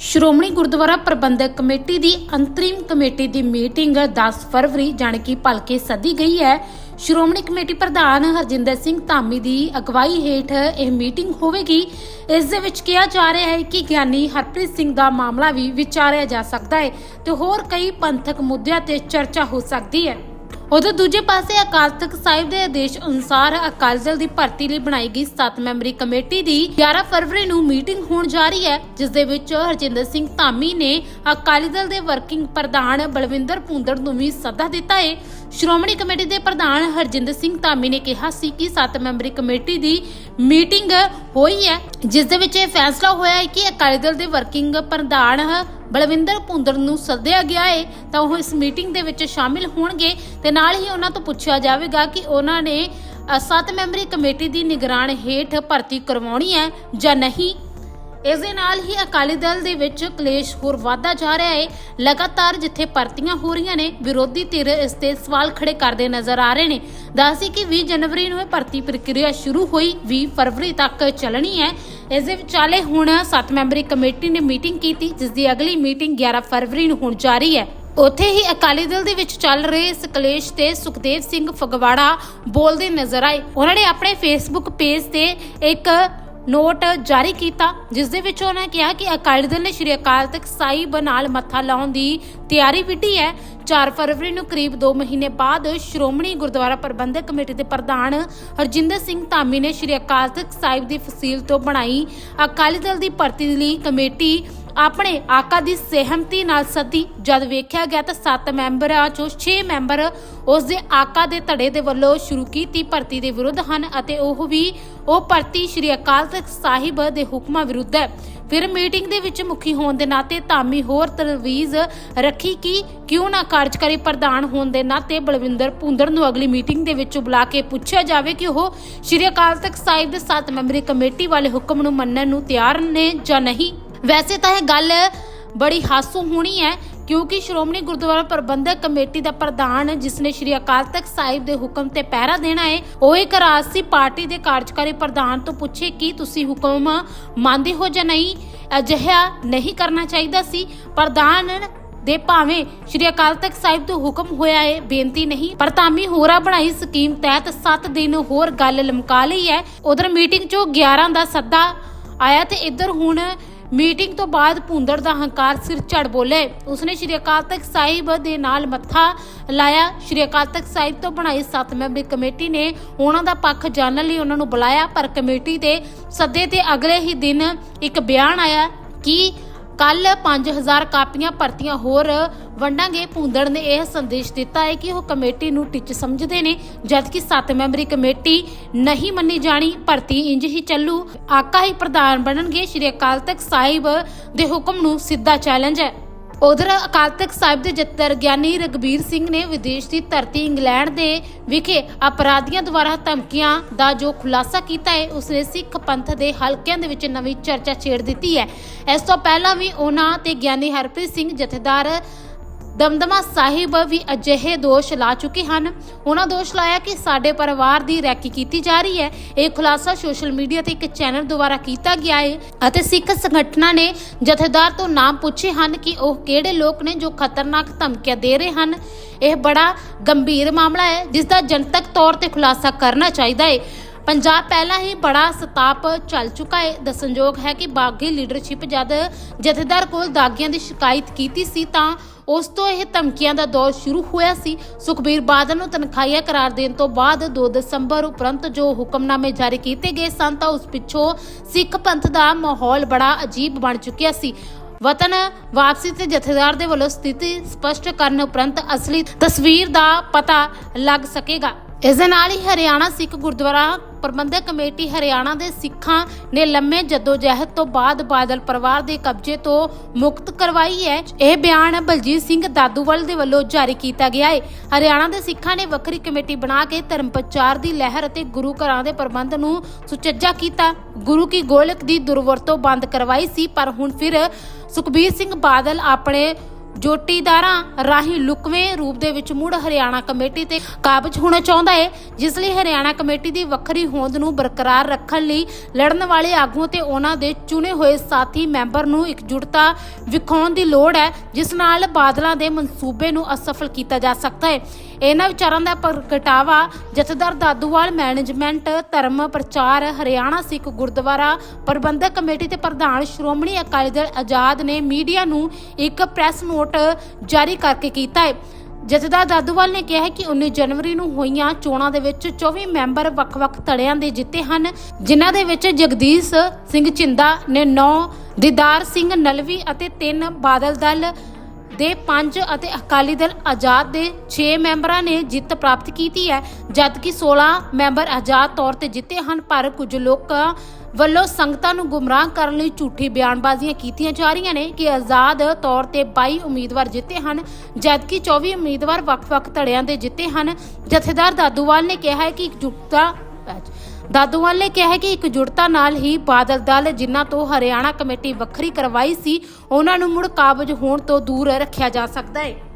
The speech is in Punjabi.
ਸ਼੍ਰੋਮਣੀ ਗੁਰਦੁਆਰਾ ਪ੍ਰਬੰਧਕ ਕਮੇਟੀ ਦੀ ਅੰਤਰਿਮ ਕਮੇਟੀ ਦੀ ਮੀਟਿੰਗ 10 ਫਰਵਰੀ, ਜਾਣੀ ਕਿ ਭਲਕੇ ਸੱਦੀ ਗਈ ਹੈ। ਸ਼੍ਰੋਮਣੀ ਕਮੇਟੀ ਪ੍ਰਧਾਨ ਹਰਜਿੰਦਰ ਸਿੰਘ ਧਾਮੀ ਦੀ ਅਗਵਾਈ ਹੇਠ ਇਹ ਮੀਟਿੰਗ ਹੋਵੇਗੀ। ਇਸ ਦੇ ਵਿੱਚ ਕਿਹਾ ਜਾ ਰਿਹਾ ਹੈ ਕਿ ਗਿਆਨੀ ਹਰਪ੍ਰੀਤ ਸਿੰਘ ਦਾ ਮਾਮਲਾ ਵੀ ਵਿਚਾਰਿਆ ਜਾ ਸਕਦਾ ਹੈ ਤੇ ਹੋਰ ਕਈ ਪੰਥਕ ਮੁੱਦਿਆਂ ਤੇ ਚਰਚਾ ਹੋ ਸਕਦੀ ਹੈ। ਉਧਰ ਦੂਜੇ ਪਾਸੇ ਅਕਾਲ ਤਖਤ ਸਾਹਿਬ ਦੇ ਆਦੇਸ਼ ਅਨੁਸਾਰ ਅਕਾਲੀ ਦਲ ਦੀ ਭਰਤੀ ਲਈ ਬਣਾਈ ਗਈ 7 ਮੈਂਬਰੀ ਕਮੇਟੀ ਦੀ 11 ਫਰਵਰੀ ਨੂੰ ਮੀਟਿੰਗ ਹੋਣ ਜਾ ਰਹੀ ਹੈ, ਜਿਸ ਦੇ ਵਿੱਚ ਹਰਜਿੰਦਰ ਸਿੰਘ ਧਾਮੀ ਨੇ ਅਕਾਲੀ ਦਲ ਦੇ ਵਰਕਿੰਗ ਪ੍ਰਧਾਨ ਬਲਵਿੰਦਰ ਭੁੰਦੜ ਨੂੰ ਵੀ ਸੱਦਾ ਦਿੱਤਾ ਹੈ ਸ਼੍ਰੋਮਣੀ ਕਮੇਟੀ ਦੇ ਪ੍ਰਧਾਨ ਹਰਜਿੰਦਰ ਸਿੰਘ ਧਾਮੀ ਨੇ ਕਿਹਾ ਸੀ ਕਿ 7 ਮੈਂਬਰੀ ਕਮੇਟੀ ਦੀ ਮੀਟਿੰਗ ਹੋਈ ਹੈ, ਜਿਸ ਦੇ ਵਿੱਚ ਇਹ ਫੈਸਲਾ ਹੋਇਆ ਹੈ ਕਿ ਅਕਾਲੀ ਦਲ ਦੇ ਵਰਕਿੰਗ ਪ੍ਰਧਾਨ ਬਲਵਿੰਦਰ ਭੁੰਦਰ ਨੂੰ ਸੱਦਿਆ ਗਿਆ ਹੈ ਤਾਂ ਉਹ ਇਸ ਮੀਟਿੰਗ ਦੇ ਵਿੱਚ ਸ਼ਾਮਿਲ ਹੋਣਗੇ ਤੇ ਨਾਲ ਹੀ ਉਹਨਾਂ ਤੋਂ ਪੁੱਛਿਆ ਜਾਵੇਗਾ ਕਿ ਉਹਨਾਂ ਨੇ ਸੱਤ ਮੈਂਬਰੀ ਕਮੇਟੀ ਦੀ ਨਿਗਰਾਨ ਹੇਠ ਭਰਤੀ ਕਰਵਾਉਣੀ ਹੈ ਜਾਂ ਨਹੀਂ। ਇਸ ਦੇ ਨਾਲ ਹੀ ਅਕਾਲੀ ਦਲ ਦੇ ਵਿੱਚ ਕਲੇਸ਼ ਹੋਰ ਵਧਦਾ ਜਾ ਰਿਹਾ ਹੈ ਲਗਾਤਾਰ ਜਿੱਥੇ ਭਰਤੀਆਂ ਹੋ ਰਹੀਆਂ ਨੇ, ਵਿਰੋਧੀ ਧਿਰ ਇਸ ਤੇ ਸਵਾਲ ਖੜੇ ਕਰਦੇ ਨਜ਼ਰ ਆ ਰਹੇ ਨੇ। ਦੱਸੀ ਕਿ 20 ਜਨਵਰੀ ਨੂੰ ਇਹ ਭਰਤੀ ਪ੍ਰਕਿਰਿਆ ਸ਼ੁਰੂ ਹੋਈ 20 ਫਰਵਰੀ ਤੱਕ ਚੱਲਣੀ ਹੈ। ਇਸ ਦੇ ਵਿਚਾਲੇ ਹੁਣ 7 ਮੈਂਬਰੀ ਕਮੇਟੀ ਨੇ ਮੀਟਿੰਗ ਕੀਤੀ, ਜਿਸ ਦੀ ਅਗਲੀ ਮੀਟਿੰਗ 11 ਫਰਵਰੀ ਨੂੰ ਹੋਣ ਜਾ ਰਹੀ ਹੈ। ਉੱਥੇ ਹੀ ਅਕਾਲੀ ਦਲ ਦੇ ਵਿੱਚ ਚੱਲ ਰਹੇ ਇਸ ਕਲੇਸ਼ ਤੇ ਸੁਖਦੇਵ ਸਿੰਘ ਫਗਵਾੜਾ ਬੋਲਦੇ ਨਜ਼ਰ ਆਏ। ਉਹਨਾਂ ਨੇ ਆਪਣੇ ਫੇਸਬੁੱਕ ਪੇਜ ਤੇ ਇੱਕ ਨੋਟ ਜਾਰੀ ਕੀਤਾ ਜਿਸ ਦੇ ਵਿੱਚ ਉਹਨਾਂ ਕਿਹਾ ਕਿ ਅਕਾਲੀ ਦਲ ਨੇ ਸ਼੍ਰੀ ਅਕਾਲ ਤਖਤ ਸਾਹਿਬ ਨਾਲ ਮੱਥਾ ਲਾਉਣ ਦੀ ਤਿਆਰੀ ਵਿੱਢੀ ਹੈ। 4 ਫਰਵਰੀ ਨੂੰ ਕਰੀਬ 2 ਮਹੀਨੇ ਬਾਅਦ ਸ਼੍ਰੋਮਣੀ ਗੁਰਦੁਆਰਾ ਪ੍ਰਬੰਧਕ ਕਮੇਟੀ ਦੇ ਪ੍ਰਧਾਨ ਹਰਜਿੰਦਰ ਸਿੰਘ ਧਾਮੀ ਨੇ ਸ਼੍ਰੀ ਅਕਾਲ ਤਖਤ ਸਾਹਿਬ ਦੀ ਫਸੀਲ ਤੋਂ ਬਣਾਈ ਅਕਾਲੀ ਦਲ ਦੀ ਭਰਤੀ ਲਈ ਕਮੇਟੀ ਆਪਣੇ ਆਕਾ ਦੀ ਸਹਿਮਤੀ ਨਾਲ ਸੱਦੀ। ਜਦ ਵੇਖਿਆ ਗਿਆ ਤਾਂ 7 ਮੈਂਬਰਾਂ ਚੋਂ 6 ਮੈਂਬਰ ਉਸ ਦੇ ਆਕਾ ਦੇ ਧੜੇ ਦੇ ਵੱਲੋਂ ਸ਼ੁਰੂ ਕੀਤੀ ਭਰਤੀ ਦੇ ਵਿਰੁੱਧ ਹਨ ਅਤੇ ਉਹ ਵੀ ਉਹ ਭਰਤੀ ਸ਼੍ਰੀ ਅਕਾਲ ਤਖਤ ਸਾਹਿਬ ਦੇ ਹੁਕਮਾਂ ਵਿਰੁੱਧ ਹੈ। ਫਿਰ ਮੀਟਿੰਗ ਦੇ ਵਿੱਚ ਮੁਖੀ ਹੋਣ ਦੇ ਨਾਤੇ ਧਾਮੀ ਹੋਰ ਤਰਵੀਜ਼ ਰੱਖੀ ਕਿ ਕਿਉਂ ਨਾ ਕਾਰਜਕਾਰੀ ਪ੍ਰਧਾਨ ਹੋਣ ਦੇ ਨਾਤੇ ਬਲਵਿੰਦਰ ਭੁੰਦੜ ਨੂੰ ਅਗਲੀ ਮੀਟਿੰਗ ਦੇ ਵਿੱਚ ਬੁਲਾ ਕੇ ਪੁੱਛਿਆ ਜਾਵੇ ਕਿ ਉਹ ਸ਼੍ਰੀ ਅਕਾਲ ਤਖਤ ਸਾਹਿਬ ਦੇ 7 ਮੈਂਬਰੀ ਕਮੇਟੀ ਵਾਲੇ ਹੁਕਮ ਨੂੰ ਮੰਨਣ ਨੂੰ ਤਿਆਰ ਨੇ ਜਾਂ ਨਹੀਂ। ਵੈਸੇ ਤਾਂ ਇਹ ਗੱਲ ਬੜੀ ਹਾਸੂ ਹੋਣੀ ਹੈ, ਕਿਉਂਕਿ ਸ਼੍ਰੋਮਣੀ ਗੁਰਦੁਆਰਾ ਪ੍ਰਬੰਧਕ ਕਮੇਟੀ ਦਾ ਪ੍ਰਧਾਨ, ਜਿਸ ਨੇ ਸ਼੍ਰੀ ਅਕਾਲ ਤਖਤ ਸਾਹਿਬ ਦੇ ਹੁਕਮ ਤੇ ਪਹਿਰਾ ਦੇਣਾ ਹੈ, ਉਹ ਇੱਕ ਰਾਜਸੀ ਪਾਰਟੀ ਦੇ ਕਾਰਜਕਾਰੀ ਪ੍ਰਧਾਨ ਤੋਂ ਪੁੱਛੇ ਕਿ ਤੁਸੀਂ ਹੁਕਮ ਮੰਨਦੇ ਹੋ ਜਾਂ ਨਹੀਂ। ਅਜਿਹਾ ਨਹੀਂ ਕਰਨਾ ਚਾਹੀਦਾ ਸੀ। ਪ੍ਰਧਾਨ ਦੇ ਭਾਵੇਂ ਸ਼੍ਰੀ ਅਕਾਲ ਤਖਤ ਸਾਹਿਬ ਤੋਂ ਹੁਕਮ ਹੋਇਆ ਹੈ, ਬੇਨਤੀ ਨਹੀਂ, ਪਰ ਤਾਮੀ ਹੋਰਾ ਬਣਾਈ ਸਕੀਮ ਤਹਿਤ 7 ਦਿਨ ਹੋਰ ਗੱਲ ਲਮਕਾ ਲਈ ਹੈ। ਉਧਰ ਮੀਟਿੰਗ ਚੋਂ 11 ਦਾ ਸੱਦਾ ਆਇਆ ਤੇ ਇੱਧਰ ਹੁਣ ਮੀਟਿੰਗ ਤੋਂ ਬਾਅਦ ਭੁੰਦੜ ਦਾ ਹੰਕਾਰ ਸਿਰ ਝੜ ਬੋਲੇ। ਉਸਨੇ ਸ਼੍ਰੀ ਅਕਾਲ ਤਖਤ ਸਾਹਿਬ ਦੇ ਨਾਲ ਮੱਥਾ ਲਾਇਆ। ਸ਼੍ਰੀ ਅਕਾਲ ਤਖਤ ਸਾਹਿਬ ਤੋਂ ਬਣਾਈ ਸੱਤ ਮੈਂਬਰੀ ਕਮੇਟੀ ਨੇ ਉਹਨਾਂ ਦਾ ਪੱਖ ਜਾਣਨ ਲਈ ਉਹਨਾਂ ਨੂੰ ਬੁਲਾਇਆ। ਪਰ ਕਮੇਟੀ ਦੇ ਸੱਦੇ ਤੇ ਅਗਲੇ ਹੀ ਦਿਨ ਇੱਕ ਬਿਆਨ ਆਇਆ ਕਿ ਕੱਲ 5000 ਕਾਪੀਆਂ ਭਰਤੀਆਂ ਹੋਰ ਵੰਡਾਂਗੇ। ਭੁੰਦੜ ਨੇ ਇਹ ਸੰਦੇਸ਼ ਦਿੱਤਾ ਹੈ ਕਿ ਉਹ ਕਮੇਟੀ ਨੂੰ ਟਿੱਚ ਸਮਝਦੇ ਨੇ, ਜਦਕਿ 7 ਮੈਂਬਰੀ ਕਮੇਟੀ ਨਹੀਂ ਮੰਨੀ ਜਾਣੀ, ਭਰਤੀ ਇੰਜ ਹੀ ਚੱਲੂ। ਆਕਾ ਹੀ ਪ੍ਰਧਾਨ ਬਣਨਗੇ। ਸ਼੍ਰੀ ਅਕਾਲ ਤਖਤ ਸਾਹਿਬ ਦੇ ਹੁਕਮ ਨੂੰ ਸਿੱਧਾ ਚੈਲੰਜ ਹੈ। ਉਧਰ ਅਕਾਲ ਤਖਤ ਸਾਹਿਬ ਦੇ ਜੱਤਰ ਗਿਆਨੀ ਰਗਬੀਰ ਸਿੰਘ ਨੇ ਵਿਦੇਸ਼ ਦੀ ਧਰਤੀ ਇੰਗਲੈਂਡ ਦੇ ਵਿਖੇ ਅਪਰਾਧੀਆਂ ਦੁਆਰਾ ਧਮਕੀਆਂ ਦਾ ਜੋ ਖੁਲਾਸਾ ਕੀਤਾ ਹੈ ਉਸਨੇ ਸਿੱਖ ਪੰਥ ਦੇ ਹਲਕਿਆਂ ਦੇ ਵਿੱਚ ਨਵੀਂ ਚਰਚਾ ਛੇੜ ਦਿੱਤੀ ਹੈ। ਇਸ ਤੋਂ ਪਹਿਲਾਂ ਵੀ ਉਹਨਾਂ ਤੇ ਗਿਆਨੀ ਹਰਪ੍ਰੀਤ ਸਿੰਘ ਜਥੇਦਾਰ ਦਮਦਮਾ ਸਾਹਿਬ ਵੀ ਅਜਿਹੇ ਦੋਸ਼ ਲਾ ਚੁੱਕੇ ਹਨ। ਉਹਨਾਂ ਦੋਸ਼ ਲਾਇਆ ਕਿ ਸਾਡੇ ਪਰਿਵਾਰ ਦੀ ਰੈਕੀ ਕੀਤੀ ਜਾ ਰਹੀ ਹੈ। ਇਹ ਖੁਲਾਸਾ ਸੋਸ਼ਲ ਮੀਡੀਆ ਤੇ ਇੱਕ ਚੈਨਲ ਦੁਆਰਾ ਕੀਤਾ ਗਿਆ ਹੈ ਅਤੇ ਸਿੱਖ ਸੰਗਠਨਾਂ ਨੇ ਜਥੇਦਾਰ ਤੋਂ ਨਾਮ ਪੁੱਛੇ ਹਨ ਕਿ ਉਹ ਕਿਹੜੇ ਲੋਕ ਨੇ ਜੋ ਖਤਰਨਾਕ ਧਮਕੀਆਂ ਦੇ ਰਹੇ ਹਨ। ਇਹ ਬੜਾ ਗੰਭੀਰ ਮਾਮਲਾ ਹੈ, ਜਿਸ ਦਾ ਜਨਤਕ ਤੌਰ ਤੇ ਖੁਲਾਸਾ ਕਰਨਾ ਚਾਹੀਦਾ ਹੈ। ਪੰਜਾਬ ਪਹਿਲਾਂ ਹੀ ਬੜਾ ਸਤਾਪ ਚੱਲ ਚੁੱਕਾ ਹੈ। ਦੱਸਣਯੋਗ ਹੈ ਕਿ ਬਾਗੀ ਲੀਡਰਸ਼ਿਪ ਜਦ ਜਥੇਦਾਰ ਕੋਲ ਦਾਗੀਆਂ ਦੀ ਸ਼ਿਕਾਇਤ ਕੀਤੀ ਸੀ ਤਾਂ ਉਸ ਤੋਂ ਇਹ ਧਮਕੀਆਂ ਦਾ ਦੌਰ ਸ਼ੁਰੂ ਹੋਇਆ ਸੀ। ਸੁਖਬੀਰ ਬਾਦਲ ਨੂੰ ਤਨਖਾਹੀਆ ਕਰਾਰ ਦੇਣ ਤੋਂ ਬਾਅਦ 2 ਦਸੰਬਰ ਉਪਰੰਤ ਜੋ ਹੁਕਮਨਾਮੇ ਜਾਰੀ ਕੀਤੇ ਗਏ ਸਨ ਤਾਂ ਉਸ ਪਿੱਛੋਂ ਸਿੱਖ ਪੰਥ ਦਾ ਮਾਹੌਲ ਬੜਾ ਅਜੀਬ ਬਣ ਚੁੱਕਿਆ ਸੀ। ਵਤਨ ਵਾਪਸੀ ਤੇ ਜਥੇਦਾਰ ਦੇ ਵੱਲੋਂ ਸਥਿਤੀ ਸਪਸ਼ਟ ਕਰਨ ਉਪਰੰਤ ਅਸਲੀ ਤਸਵੀਰ ਦਾ ਪਤਾ ਲੱਗ ਸਕੇਗਾ। ਇਸ ਦੇ ਨਾਲ ਹੀ ਹਰਿਆਣਾ ਸਿੱਖ ਗੁਰਦੁਆਰਾ ਪ੍ਰਬੰਧਕ ਕਮੇਟੀ ਹਰਿਆਣਾ ਦੇ ਸਿੱਖਾਂ ਨੇ ਲੰਮੇ ਜਦੋਜਹਿਦ ਤੋਂ ਬਾਅਦ ਬਾਦਲ ਪਰਿਵਾਰ ਦੇ ਕਬਜ਼ੇ ਤੋਂ ਮੁਕਤ ਕਰਵਾਈ ਹੈ। ਇਹ ਬਿਆਨ ਬਲਜੀਤ ਸਿੰਘ ਦਾਦੂਵਾਲ ਦੇ ਵੱਲੋਂ ਜਾਰੀ ਕੀਤਾ ਗਿਆ ਹੈ। ਹਰਿਆਣਾ ਦੇ ਸਿੱਖਾਂ ਨੇ ਵੱਖਰੀ ਕਮੇਟੀ ਬਣਾ ਕੇ ਧਰਮ ਪ੍ਰਚਾਰ ਦੀ ਲਹਿਰ ਅਤੇ ਗੁਰੂ ਘਰਾਂ ਦੇ ਪ੍ਰਬੰਧ ਨੂੰ ਸੁਚੱਜਾ ਕੀਤਾ। ਗੁਰੂ ਕੀ ਗੋਲਕ ਦੀ ਦੁਰਵਰਤੋਂ ਬੰਦ ਕਰਵਾਈ ਸੀ, ਪਰ ਹੁਣ ਫਿਰ ਸੁਖਬੀਰ ਸਿੰਘ ਬਾਦਲ ਆਪਣੇ ਜੋਟੀਦਾਰਾਂ ਰਾਹੀਂ ਲੁਕਵੇਂ ਰੂਪ ਦੇ ਵਿੱਚ ਮੁੜ ਹਰਿਆਣਾ ਕਮੇਟੀ ਤੇ ਕਾਬਜ ਹੋਣਾ ਚਾਹੁੰਦਾ ਹੈ ਜਿਸ ਲਈ ਹਰਿਆਣਾ ਕਮੇਟੀ ਦੀ ਵੱਖਰੀ ਹੋਂਦ ਨੂੰ ਬਰਕਰਾਰ ਰੱਖਣ ਲਈ ਲੜਨ ਵਾਲੇ ਆਗੂਆਂ ਤੇ ਉਹਨਾਂ ਦੇ ਚੁਣੇ ਹੋਏ ਸਾਥੀ ਮੈਂਬਰ ਨੂੰ ਇਕਜੁੱਟਤਾ ਵਿਖਾਉਣ ਦੀ ਲੋੜ ਹੈ, ਜਿਸ ਨਾਲ ਬਾਦਲਾਂ ਦੇ ਮਨਸੂਬੇ ਨੂੰ ਅਸਫਲ ਕੀਤਾ ਜਾ ਸਕਦਾ ਹੈ ਇਹਨਾਂ ਵਿਚਾਰਾਂ ਦਾ ਪ੍ਰਗਟਾਵਾ ਜਥੇਦਾਰ ਦਾਦੂਵਾਲ ਮੈਨੇਜਮੈਂਟ, ਧਰਮ ਪ੍ਰਚਾਰ, ਹਰਿਆਣਾ ਸਿੱਖ ਗੁਰਦੁਆਰਾ, ਪ੍ਰਬੰਧਕ ਕਮੇਟੀ ਤੇ ਪ੍ਰਧਾਨ ਸ਼੍ਰੋਮਣੀ ਅਕਾਲੀ ਦਲ ਆਜ਼ਾਦ ਨੇ ਮੀਡੀਆ ਨੂੰ ਇੱਕ ਪ੍ਰੈਸ ਨੋਟ ਜਾਰੀ ਕਰਕੇ ਕੀਤਾ ਹੈ। ਜਥੇਦਾਰ ਦਾਦੂਵਾਲ ਨੇ ਕਿਹਾ ਕਿ 19 ਜਨਵਰੀ ਨੂੰ ਹੋਈਆਂ ਚੋਣਾਂ ਦੇ ਵਿੱਚ 24 ਮੈਂਬਰ ਵੱਖ-ਵੱਖ ਧੜਿਆਂ ਦੇ ਜਿੱਤੇ ਹਨ, ਜਿਨ੍ਹਾਂ ਦੇ ਵਿੱਚ ਜਗਦੀਸ਼ ਸਿੰਘ ਚਿੰਦਾ ਨੇ 9 ਦੀਦਾਰ ਸਿੰਘ ਨਲਵੀ ਅਤੇ 3 ਬਾਦਲ ਦਲ ਦੇ 5 ਅਤੇ ਅਕਾਲੀ ਦਲ ਆਜ਼ਾਦ ਦੇ 6 ਮੈਂਬਰਾਂ ਨੇ ਜਿੱਤ ਪ੍ਰਾਪਤ ਕੀਤੀ ਹੈ, ਜਦਕਿ 16 ਮੈਂਬਰ ਆਜ਼ਾਦ ਤੌਰ ਤੇ ਜਿੱਤੇ ਹਨ, ਪਰ ਕੁਝ ਲੋਕਾਂ ਵੱਲੋਂ ਸੰਗਤਾਂ ਨੂੰ ਗੁੰਮਰਾਹ ਕਰਨ ਲਈ ਝੂਠੀ ਬਿਆਨਬਾਜ਼ੀਆਂ ਕੀਤੀਆਂ ਜਾ ਰਹੀਆਂ ਨੇ ਕਿ ਆਜ਼ਾਦ ਤੌਰ ਤੇ 22 ਉਮੀਦਵਾਰ ਜਿੱਤੇ ਹਨ, ਜਦਕਿ 24 ਉਮੀਦਵਾਰ ਵੱਖ-ਵੱਖ ਧੜਿਆਂ ਦੇ ਜਿੱਤੇ ਹਨ। ਜਥੇਦਾਰ ਦਾਦੂਵਾਲ ਨੇ ਕਿਹਾ ਹੈ ਕਿ ਇਕਜੁੱਟਤਾ ਦਾਦੂਵਾਲ ਨੇ ਕਿਹਾ ਹੈ ਕਿ ਇਕਜੁੱਟਤਾ ਨਾਲ ਹੀ ਬਾਦਲ ਦਲ, ਜਿਨ੍ਹਾਂ ਤੋਂ ਹਰਿਆਣਾ ਕਮੇਟੀ ਵੱਖਰੀ ਕਰਵਾਈ ਸੀ, ਉਹਨਾਂ ਨੂੰ ਮੁੜ ਕਾਬਜ ਹੋਣ ਤੋਂ ਦੂਰ ਰੱਖਿਆ ਜਾ ਸਕਦਾ ਹੈ।